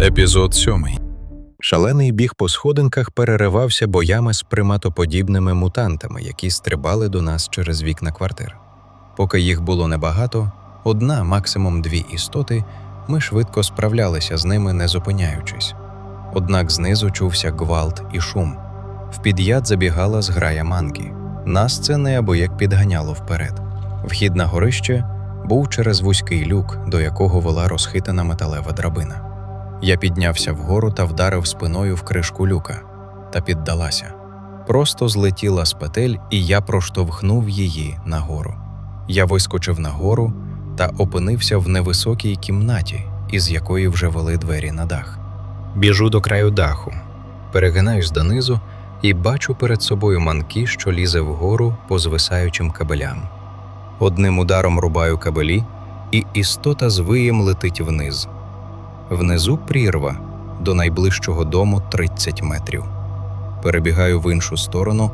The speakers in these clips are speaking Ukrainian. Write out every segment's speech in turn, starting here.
Епізод сьомий. Шалений біг по сходинках переривався боями з приматоподібними мутантами, які стрибали до нас через вікна квартир. Поки їх було небагато, одна, максимум дві істоти, ми швидко справлялися з ними, не зупиняючись. Однак знизу чувся гвалт і шум. В під'яд забігала зграя манки. Нас це неабияк підганяло вперед. Вхід на горище був через вузький люк, до якого вела розхитана металева драбина. Я піднявся вгору та вдарив спиною в кришку люка та піддалася. Просто злетіла з петель, і я проштовхнув її нагору. Я вискочив нагору та опинився в невисокій кімнаті, із якої вже вели двері на дах. Біжу до краю даху, перегинаюсь донизу і бачу перед собою манки, що лізе вгору по звисаючим кабелям. Одним ударом рубаю кабелі, і істота з виєм летить вниз. Внизу прірва до найближчого дому 30 метрів. Перебігаю в іншу сторону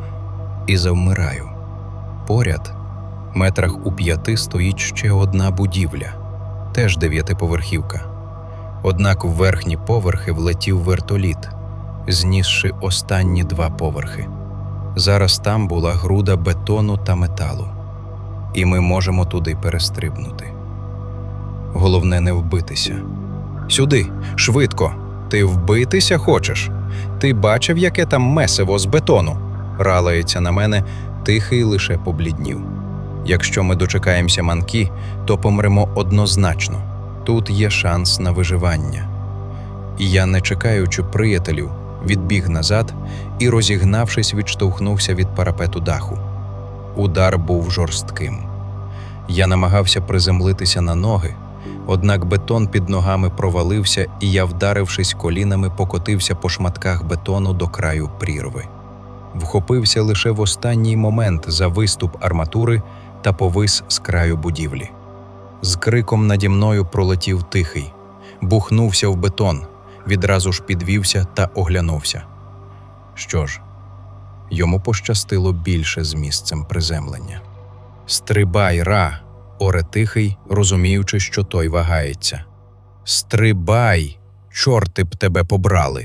і завмираю. Поряд, метрах у п'яти, стоїть ще одна будівля, теж дев'ятиповерхівка. Однак в верхні поверхи влетів вертоліт, знісши останні два поверхи. Зараз там була груда бетону та металу, і ми можемо туди перестрибнути. Головне не вбитися. Сюди, швидко. Ти вбитися хочеш? Ти бачив, яке там месиво з бетону? Ралається на мене, тихий лише побліднів. Якщо ми дочекаємося манки, то помремо однозначно. Тут є шанс на виживання. І я, не чекаючи приятелів, відбіг назад і, розігнавшись, відштовхнувся від парапету даху. Удар був жорстким. Я намагався приземлитися на ноги, Однак бетон під ногами провалився, і я, вдарившись колінами, покотився по шматках бетону до краю прірви. Вхопився лише в останній момент за виступ арматури та повис з краю будівлі. З криком наді мною пролетів тихий, бухнувся в бетон, відразу ж підвівся та оглянувся. Що ж, йому пощастило більше з місцем приземлення. Стрибай, ра! Оре тихий, розуміючи, що той вагається. Стрибай, чорти б тебе побрали.